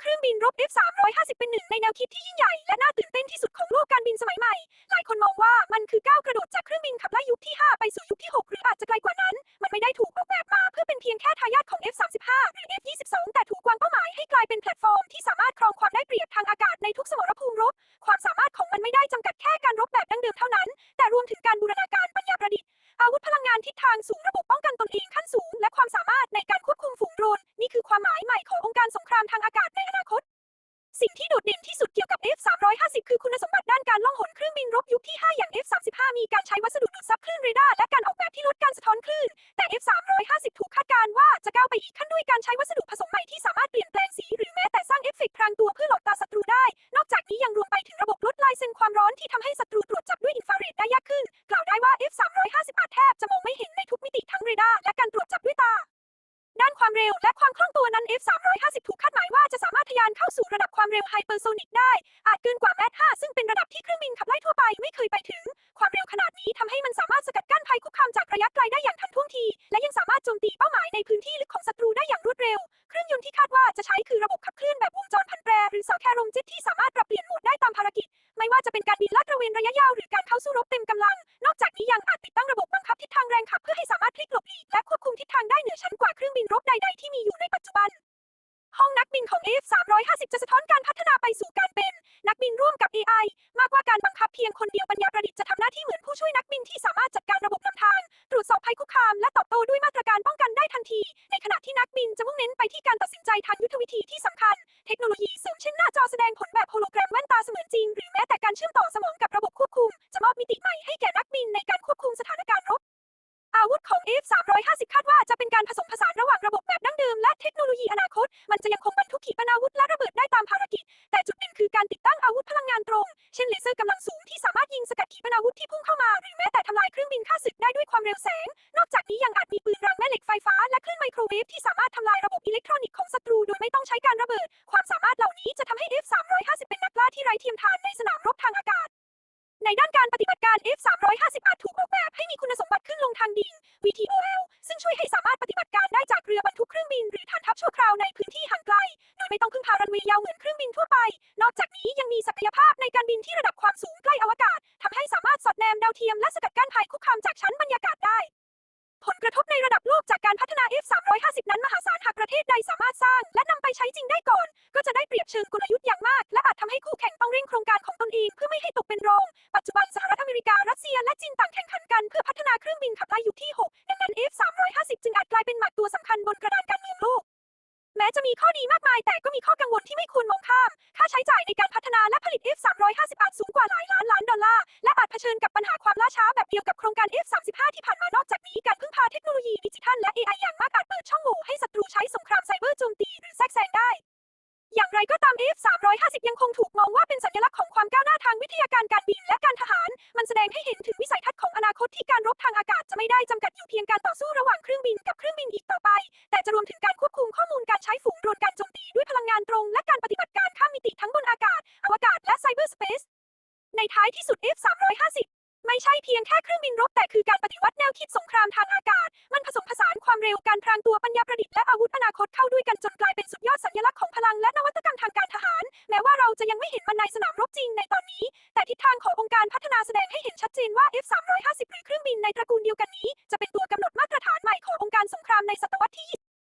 เครื่องบินรบ F-350 เป็นหนึ่งในแนวคิดที่ยิ่งใหญ่และน่าตื่นเต้นที่สุดของโลกการบินสมัยใหม่ หลายคนมองว่ามันคือก้าวกระโดดจากเครื่องบินขับไล่ยุคที่ 5 ไปสู่ยุคที่ 6 หรืออาจจะไกลกว่านั้น มันไม่ได้ถูกออกแบบมาเพื่อเป็นเพียงแค่ทายาทของ F-35 หรือ F-22 แต่ถูกวางเป้าหมายให้กลายเป็นแพลตฟอร์มที่สามารถครองความได้เปรียบทางอากาศในทุกสมรภูมิรบ ความสามารถของมันไม่ได้จำกัดแค่การรบแบบดั้งเดิมเท่านั้น แต่รวมถึงการบูรณาการปัญญาประดิษฐ์อาวุธพลังงานทิศทางสูงระบบป้องกันตนเอง กาศในอนาคต สิ่งที่โดดเด่นที่สุดเกี่ยวกับ F-350 คือคุณสมบัติด้านการล่องหนเครื่องบินรบยุคที่ 5 อย่าง F-35 มีการใช้วัสดุดูดซับคลื่นเรดาร์และการออกแบบที่ลดการสะท้อนคลื่น แต่ F-350 ถูกคาดการณ์ว่าจะก้าวไปอีกขั้นด้วยการใช้วัสดุผสมใหม่ที่สามารถเปลี่ยนแปลงสีหรือแม้แต่สร้างเอฟเฟกต์พรางตัวเพื่อหลอกตาศัตรูได้ นอกจากนี้ยังรวมไปถึงระบบลดลายเซ็นความร้อนที่ทำให้ศัตรูตรวจจับด้วยอินฟราเรดได้ยากขึ้น กล่าวได้ว่า F-350 อาจแทบจะมองไม่เห็นในทุกมิติทั้งเรดาร์และการตรวจจับด้วยตา ด้านความเร็วและความคล่องตัวนั้น F-350 ถูกคาดหมาย ว่ารเข้าสู่ระดับความเร็วไฮเปอร์โซนิกได้ อาจเกินกว่าแมท5ซึ่งเป็นระดับที่เครื่องบินขับไล่ทั่วไปไม่เคยไปถึง ความเร็วขนาดนี้ทำให้มันสามารถสกัดกั้นภัยคุกคามจากระยะไกลได้อย่างทันท่วงที และยังสามารถโจมตีเป้าหมายในพื้นที่ลึกของศัตรูได้อย่างรวดเร็ว เครื่องยนต์ที่คาดว่าจะใช้คือระบบขับเคลื่อนแบบวงจรพันแปรหรือเสาแครมเจ็ตที่สามารถปรับเปลี่ยนโหมดได้ตามภารกิจ ไม่ว่าจะเป็นการบินลาดตระเวนระยะยาวหรือการเข้าสู้รบเต็มกำลัง นอก บินของ F350 จะสะท้อนการพัฒนาไปสู่การเป็น นักบินร่วมกับ AI มากกว่าการบังคับเพียงคนเดียวปัญญาประดิษฐ์จะทำหน้าที่เหมือนผู้ช่วยนักบินที่สามารถจัดการระบบนำทาง ตรวจสอบภัยคุกคาม และตอบโต้ด้วยมาตรการป้องกันได้ทันที ในขณะที่นักบินจะมุ่งเน้นไปที่การตัดสินใจทางยุทธวิธีที่สำคัญ เทคโนโลยีเสริมเช่นหน้าจอแสดงผลแบบโฮโลแกรมแว่นตาเสมือนจริง หรือแม้แต่การเชื่อมต่อสมองกับระบบควบคุม จะมอบมิติใหม่ให้แก่นัก อาวุธของ F350 คาดว่าจะเป็นการผสมผสานระหว่างระบบแบบดั้งเดิมและเทคโนโลยีอนาคต มันจะยังคงบรรทุกขีปนาวุธและระเบิดได้ตามภารกิจ แต่จุดเด่นคือการติดตั้งอาวุธพลังงานตรง เช่นเลเซอร์กำลังสูงที่สามารถยิงสกัดขีปนาวุธที่พุ่งเข้ามา หรือแม้แต่ทำลายเครื่องบินฆ่าศึกได้ด้วยความเร็วแสง นอกจากนี้ยังอาจมีปืนรางแม่เหล็กไฟฟ้าและคลื่นไมโครเวฟที่สามารถทำลายระบบอิเล็กทรอนิกส์ของศัตรูโดยไม่ต้องใช้การระเบิด ความสามารถเหล่านี้จะทำให้ F350 เป็นนักล่าที่ไร้เทียมทานในสนามรบทางอากาศ ในด้านการปฏิบัติการ F350 อาจถูกออกแบบให้มีคุณสมบัติขึ้นลงทางดิ่ง นพื้นที่ห่างไกล โดยไม่ต้องพึ่งพารันเวย์ยาวเหมือนเครื่องบินทั่วไป นอกจากนี้ยังมีศักยภาพในการบินที่ระดับความสูงใกล้อวกาศทำให้สามารถสอดแนมดาวเทียมและสกัดกั้นภัยคุกคามจากชั้นบรรยากาศได้ ผลกระทบในระดับโลกจากการพัฒนา F350 นั้นมหาศาลหากประเทศใดสามารถสร้าง และนำไปใช้จริงได้ก่อน ก็จะได้เปรียบเชิงกลยุทธ์อย่างมาก และอาจทำให้คู่แข่งต้องเร่งโครงการของตนเองเพื่อไม่ให้ตกเป็นรอง ปัจจุบันสหรัฐอเมริการัสเซียและจีนต่างแข่งขันกันเพื่อพัฒนาเครื่องบินขับไล่ยุคที่ 6 ดังนั้น F350 จึงอาจกลายเป็นหมากตัวสำคัญบนกระดานการเมืองโลก แม้จะมีข้อดีมากมายแต่ก็มีข้อกังวลที่ไม่ควรมองข้าม ค่าใช้จ่ายในการพัฒนาและผลิต F350 อาจสูงกว่าหลายล้านล้านดอลลาร์ และอาจเผชิญกับปัญหาความล่าช้าแบบเดียวกับโครงการ F35 ที่ผ่านมานอกจากนี้การพึ่งพาเทคโนโลยีดิจิทัลและ AI อย่างมากอาจเปิดช่องโหว่ให้ศัตรูใช้สงครามไซเบอร์โจมตีหรือแทรกแซงได้ อย่างไรก็ตาม F350 ยังคงถูกมองว่าเป็นสัญลักษณ์ของความก้าวหน้าทางวิทยาการการบินและการทหาร มันแสดงให้เห็นถึงวิสัยทัศน์ของอนาคตที่การรบทางอากาศจะไม่ได้จำกัดอยู่เพียงการต่อสู้ระหว่างเครื่องบินกับเครื่องบินอีกต่อไป แต่จะรวมถึงการควบคุมข้อมูลการ ไม่ใช่เพียงแค่เครื่องบินรบแต่คือการปฏิวัติแนวคิดสงครามทางอากาศ มันผสมผสานความเร็วการพรางตัวปัญญาประดิษฐ์และอาวุธอนาคตเข้าด้วยกันจนกลายเป็นสุดยอดสัญลักษณ์ของพลังและนวัตกรรมทางการทหาร แม้ว่าเราจะยังไม่เห็นมันในสนามรบจริงในตอนนี้ แต่ทิศทางขององค์การพัฒนาแสดงให้เห็นชัดเจนว่า F350 หรือเครื่องบินในตระกูลเดียวกันนี้ จะเป็นตัวกำหนดมาตรฐานใหม่ขององค์การสงครามในศตวรรษที่